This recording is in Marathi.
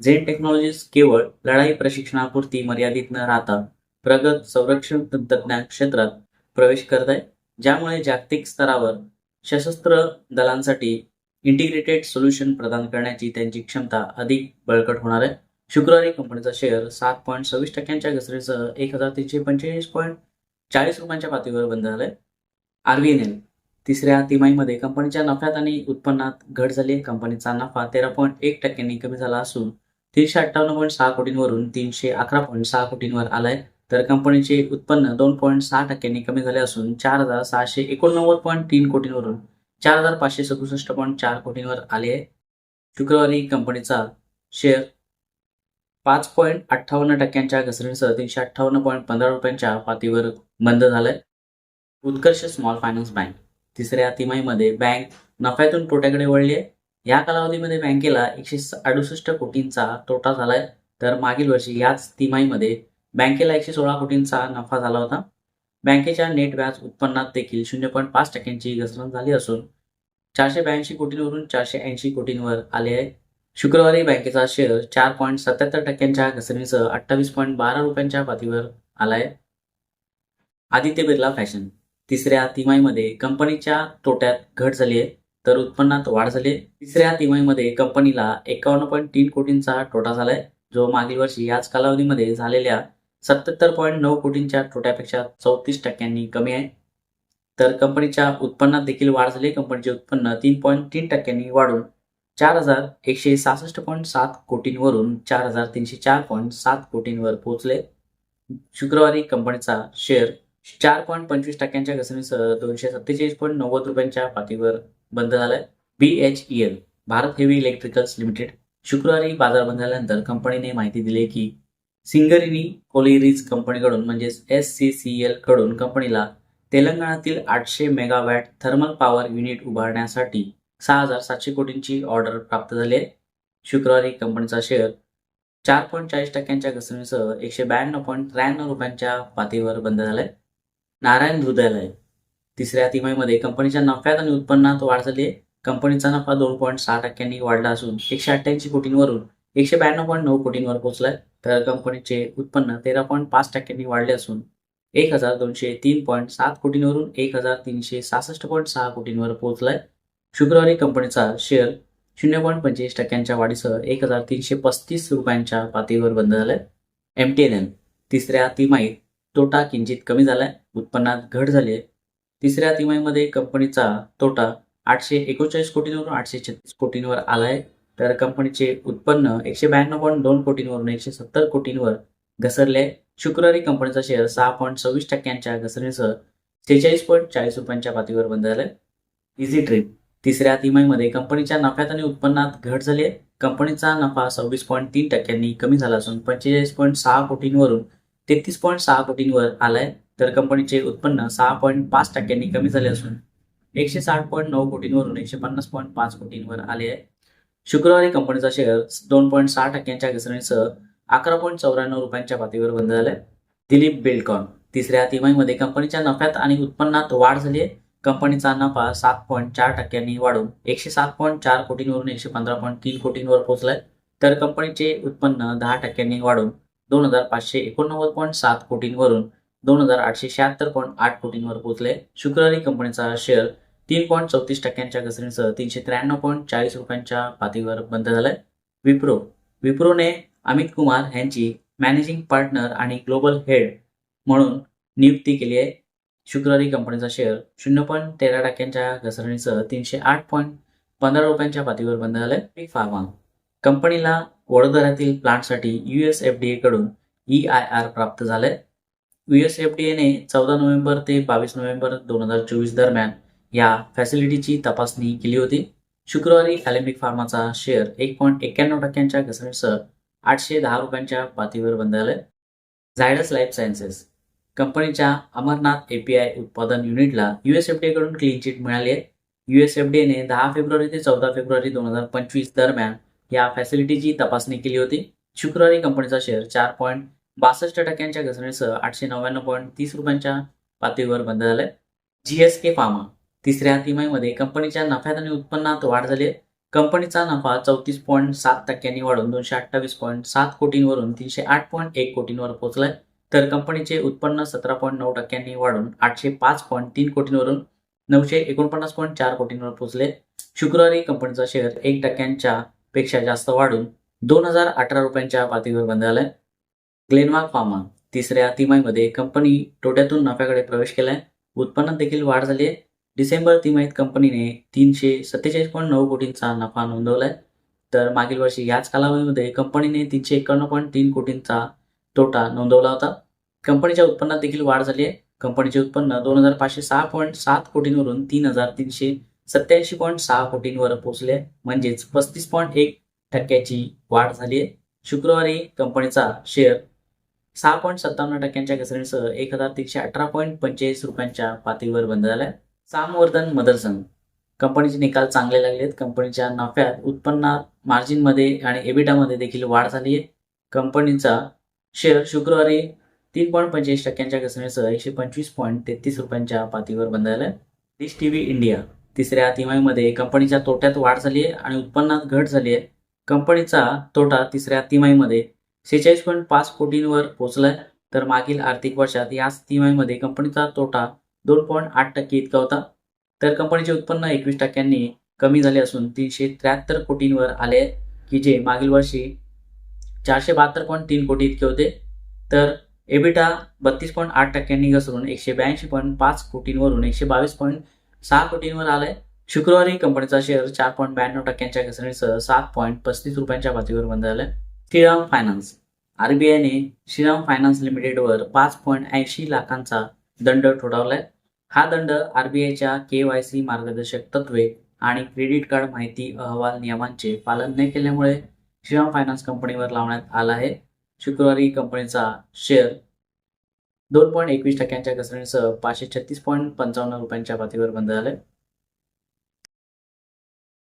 झेन टेक्नॉलॉजीज केवळ लढाई प्रशिक्षणापुरती मर्यादित न राहता प्रगत संरक्षण तंत्रज्ञान क्षेत्रात प्रवेश करत आहे ज्यामुळे जागतिक स्तरावर सशस्त्र दलांसाठी इंटिग्रेटेड सोल्युशन प्रदान करण्याची त्यांची क्षमता अधिक बळकट होणार आहे. शुक्रवारी कंपनीचा शेअर सात पॉईंट सव्वीस टक्क्यांच्या घसरीसह एक हजार तीनशे पंचेचाळीस पॉईंट चाळीस रुपयांच्या पातळीवर बंद झालाय. आरबीएनएल तिसऱ्या तिमाहीमध्ये कंपनीच्या नफ्यात आणि उत्पन्नात घट झाली. कंपनीचा नफा तेरा पॉईंट एक टक्क्यांनी कमी झाला असून तीनशे अठ्ठावन्न पॉईंट सहा कोटींवरून तीनशे अकरा पॉईंट सहा कोटींवर आलाय. तर कंपनीचे उत्पन्न दोन पॉईंट सहा टक्क्यांनी कमी झाले असून चार हजार सहाशे एकोणनव्वद पॉईंट तीन कोटींवरून चार हजार पाचशे सदुसष्ट पॉईंट चार कोटींवर आले आहे. शुक्रवारी कंपनीचा शेअर पाच पॉईंट अठ्ठावन्न टक्क्यांच्या घसरणीसह तीनशे अठ्ठावन्न पॉईंट पंधरा रुपयांच्या पातळीवर बंद झालाय. उत्कर्ष स्मॉल फायनान्स बँक तिसऱ्या तिमाहीमध्ये बँक नफ्यातून तोट्याकडे वळली आहे. या कालावधीमध्ये बँकेला एकशे अडुसष्ट कोटींचा तोटा झालाय. तर मागील वर्षी याच तिमाहीमध्ये बँकेला एकशे सोळा कोटींचा नफा झाला होता. बँकेच्या नेट व्याज उत्पन्नात देखील शून्य पॉईंट पाच टक्क्यांची घसरण झाली असून चारशे ब्याऐंशी कोटींवरून चारशे ऐंशी कोटींवर आले आहे. शुक्रवारी बँकेचा शेअर चार पॉईंट सत्याहत्तर टक्क्यांच्या घसरणीसह अठ्ठावीस पॉईंट बारा रुपयांच्या पातळीवर आलाय. आदित्य बिर्ला फॅशन तिसऱ्या तिमाहीमध्ये कंपनीच्या तोट्यात घट झाली आहे. तर उत्पन्नात वाढ झाली तिसऱ्या तिमाहीमध्ये कंपनीला एकावन्न पॉईंट तीन कोटींचा तोटा झालाय जो मागील वर्षी याच कालावधीमध्ये झालेल्या सत्याहत्तर पॉईंट नऊ कोटींच्या तोट्यापेक्षा चौतीस टक्क्यांनी कमी आहे. तर कंपनीच्या उत्पन्नात देखील वाढ झाली कंपनीचे उत्पन्न तीन पॉईंट तीन टक्क्यांनी वाढून चार हजार एकशे सहासष्ट पॉईंट सात कोटींवरून चार हजार तीनशे चार पॉईंट सात कोटींवर पोहोचले. शुक्रवारी कंपनीचा शेअर चार पॉईंट पंचवीस टक्क्यांच्या घसरणीसह दोनशे सत्तेचाळीस पॉईंट नव्वद रुपयांच्या पातळीवर बंद झालाय. B H E L Bharat heavy electricals limited शुक्रवारी बाजार बंद झाल्यानंतर कंपनीने माहिती दिली की सिंगरिनी कोलिरीज कंपनीकडून म्हणजेच एस सी सी एलकडून कंपनीला तेलंगणातील आठशे मेगावॅट थर्मल पॉवर युनिट उभारण्यासाठी सहा हजार सातशे कोटींची ऑर्डर प्राप्त झाली आहे. शुक्रवारी कंपनीचा शेअर चार पॉईंट चाळीस टक्क्यांच्या घसरणीसह एकशे ब्याण्णव पॉईंट त्र्याण्णव रुपयांच्या पातळीवर बंद झालाय. नारायण हृदयालय तिसऱ्या तिमाहीमध्ये कंपनीच्या नफ्यात आणि उत्पन्नात वाढ झाली आहे कंपनीचा नफा दोन पॉईंट सहा टक्क्यांनी वाढला असून एकशे अठ्ठ्याऐंशी कोटींवरून एकशे ब्याण्णव पॉईंट नऊ कोटींवर पोहोचलाय. तर कंपनीचे उत्पन्न तेरा पॉईंट पाच टक्क्यांनी वाढले असून एक हजार दोनशे तीन पॉईंट सात कोटींवरून एक हजार तीनशे सहासष्ट पॉईंट सहा कोटींवर पोहोचलाय. शुक्रवारी कंपनीचा शेअर शून्य पॉईंट पंचेचाळीस टक्क्यांच्या वाढीसह एक हजार तीनशे पस्तीस रुपयांच्या पातळीवर बंद झालाय. एम टी एन एल तिसऱ्या तिमाहीत तोटा किंचित कमी झालाय. उत्पन्नात घट झाली आहे. तिसऱ्या तिमाहीमध्ये कंपनीचा तोटा आठशे एकोणचाळीस कोटींवरून आठशे छत्तीस कोटींवर आलाय. तर कंपनीचे उत्पन्न एकशे ब्याण्णव पॉईंट दोन कोटींवरून एकशे सत्तर कोटींवर घसरले. शुक्रवारी कंपनीचा शेअर सहा पॉईंट सव्वीस टक्क्यांच्या घसरणीसह सेहेचाळीस पॉईंट चाळीस रुपयांच्या पातळीवर बंद झालाय. इझी ट्रिप तिसऱ्या तिमाहीमध्ये कंपनीच्या नफ्यात आणि उत्पन्नात घट झाली आहे कंपनीचा नफा सव्वीस पॉईंट तीन टक्क्यांनी कमी झाला असून पंचेचाळीस पॉईंट सहा कोटींवरून तेहतीस पॉईंट सहा कोटींवर आलाय. तर कंपनीचे उत्पन्न सहा पॉईंट पाच टक्क्यांनी कमी झाले असून एकशे साठ पॉईंट नऊ कोटींवरून एकशे पन्नास पॉईंट पाच कोटींवर आले आहे. शुक्रवारी कंपनीचा शेअर दोन पॉईंट सहा टक्क्यांच्या घसरणीसह अकरा पॉईंट चौऱ्याण्णव रुपयांच्या पातळीवर बंद झालाय दिलीप बिल्डकॉन तिसऱ्या तिमाहीमध्ये कंपनीच्या नफ्यात आणि उत्पन्नात वाढ झाली आहे. कंपनीचा नफा सात पॉईंट चार टक्क्यांनी वाढून एकशे सात पॉईंट चार कोटींवरून एकशे पंधरा पॉईंट तीन कोटींवर पोहोचलाय. तर कंपनीचे उत्पन्न दहा टक्क्यांनी वाढून दोन हजार पाचशे एकोणनव्वद पॉईंट सात कोटींवरून दोन हजार आठशे शहात्तर पॉईंट आठ कोटींवर पोहोचले. शुक्रवारी कंपनीचा शेअर तीन पॉईंट चौतीस टक्क्यांच्या घसरणीसह तीनशे त्र्याण्णव पॉईंट चाळीस रुपयांच्या पातळीवर बंद झालाय. विप्रो. विप्रोने अमित कुमार यांची मॅनेजिंग पार्टनर आणि ग्लोबल हेड म्हणून नियुक्ती केली आहे. शुक्रवारी कंपनीचा शेअर शून्य पॉईंट तेरा टक्क्यांच्या घसरणीसह तीनशे आठ पॉईंट पंधरा रुपयांच्या पातळीवर बंद झालाय. बिग फार्मा कंपनीला वडोदऱ्यातील प्लांटसाठी यू एस एफ डी एकडून ई आय आर प्राप्त झालंय. यूएसएफडीएने चौदा नोव्हेंबर ते बावीस नोव्हेंबर दोन हजार चोवीस दरम्यान या फॅसिलिटीची तपासणी केली होती. शुक्रवारी अॅलेमिक फार्माचा शेअर एक पॉईंट एक्क्याण्णव टक्क्यांच्या घसरणीसह आठशे दहा रुपयांच्या पातळीवर बंद झाले. झायडस लाईफ सायन्सेस कंपनीच्या अमरनाथ एपीआय उत्पादन युनिटला युएसएफडीए कडून क्लीन चिट मिळाली आहे. युएसएफडीएने दहा फेब्रुवारी ते चौदा फेब्रुवारी दोन हजार पंचवीस दरम्यान या फॅसिलिटीची तपासणी केली होती. शुक्रवारी कंपनीचा शेअर चार पॉईंट बासष्ट टक्क्यांच्या घसरणीसह आठशे नव्याण्णव पॉईंट तीस रुपयांच्या पातळीवर बंद झालाय. जीएसके फार्मा तिसऱ्या तिमाहीमध्ये कंपनीच्या नफ्यात आणि उत्पन्नात वाढ झाली आहे. कंपनीचा नफा चौतीस पॉईंट सात टक्क्यांनी वाढून दोनशे अठ्ठावीस पॉईंट सात कोटींवरून तीनशे आठ पॉईंट एक कोटींवर पोहोचलाय. तर कंपनीचे उत्पन्न सतरा पॉईंट नऊ टक्क्यांनी वाढून आठशे पाच पॉईंट तीन कोटींवरून नऊशे एकोणपन्नास पॉईंट चार कोटींवर पोहोचले. शुक्रवारी कंपनीचा शेअर एक टक्क्यांच्या पेक्षा जास्त वाढून दोन हजार अठरा रुपयांच्या पातळीवर बंद झालाय. ग्लेनमार्क फार्मा तिसऱ्या तिमाहीमध्ये कंपनी तोट्यातून नफ्याकडे प्रवेश केलाय. उत्पन्नात देखील वाढ झाली आहे डिसेंबर तिमाहीत कंपनीने तीनशे सत्तेचाळीस पॉईंट नऊ कोटींचा नफा नोंदवलाय. तर मागील वर्षी याच कालावधीमध्ये कंपनीने तीनशे एक्कावन्न पॉईंट तीन कोटींचा तोटा नोंदवला होता. कंपनीच्या उत्पन्नात देखील वाढ झाली आहे कंपनीचे उत्पन्न दोन हजार पाचशे सहा पॉईंट सात कोटींवरून तीन हजार तीनशे सत्याऐंशी पॉईंट सहा कोटींवर पोहोचले. म्हणजेच पस्तीस पॉईंट एक टक्क्याची वाढ झाली आहे शुक्रवारी कंपनीचा शेअर सहा पॉईंट सत्तावन्न टक्क्यांच्या घसरणीसह एक हजार तीनशे अठरा पॉईंट पंचेचाळीस रुपयांच्या पातळीवर बंद झालाय. सामवर्धन मदरसन कंपनीचे निकाल चांगले लागलेत. कंपनीच्या नफ्यात उत्पन्नात मार्जिनमध्ये आणि एबिटामध्ये देखील वाढ झाली आहे कंपनीचा शेअर शुक्रवारी तीन पॉईंट पंचेचाळीस टक्क्यांच्या घसरणीसह एकशे पंचवीस पॉईंट तेहतीस रुपयांच्या पातळीवर बंद झालाय डिश टी व्ही इंडिया. तिसऱ्या तिमाहीमध्ये कंपनीच्या तोट्यात वाढ झाली आहे आणि उत्पन्नात घट झाली आहे कंपनीचा तोटा तिसऱ्या तिमाहीमध्ये सेहेचाळीस पॉईंट पाच कोटींवर पोहोचलाय. तर मागील आर्थिक वर्षात याच तिमाहीमध्ये कंपनीचा तोटा दोन पॉईंट आठ टक्के इतका होता. तर कंपनीचे उत्पन्न एकवीस टक्क्यांनी कमी झाले असून तीनशे त्र्याहत्तर कोटींवर आले की जे मागील वर्षी चारशे बहात्तर पॉईंट तीन कोटी इतके होते. तर एबिटा बत्तीस पॉईंट आठ टक्क्यांनी घसरून एकशे ब्याऐंशी पॉईंट पाच कोटींवरून एकशे बावीस पॉईंट सहा कोटींवर आलाय. शुक्रवारी कंपनीचा शेअर चार पॉईंट ब्याण्णव टक्क्यांच्या घसरणीसह सात पॉईंट पस्तीस रुपयांच्या पातळीवर बंद झालाय. श्रीराम फायनान्स. आरबीआयने श्रीराम फायनान्स लिमिटेडवर पाच पॉईंट ऐंशी लाखांचा दंड ठोठावलाय. हा दंड आरबीआयच्या के वाय सी मार्गदर्शक तत्वे आणि क्रेडिट कार्ड माहिती अहवाल नियमांचे पालन न केल्यामुळे श्रीराम फायनान्स कंपनीवर लावण्यात आला आहे. शुक्रवारी कंपनीचा शेअर दोन पॉईंट एकवीस टक्क्यांच्या घसरणीसह पाचशे छत्तीस पॉईंट पंचावन्न रुपयांच्या पातळीवर बंद झालाय.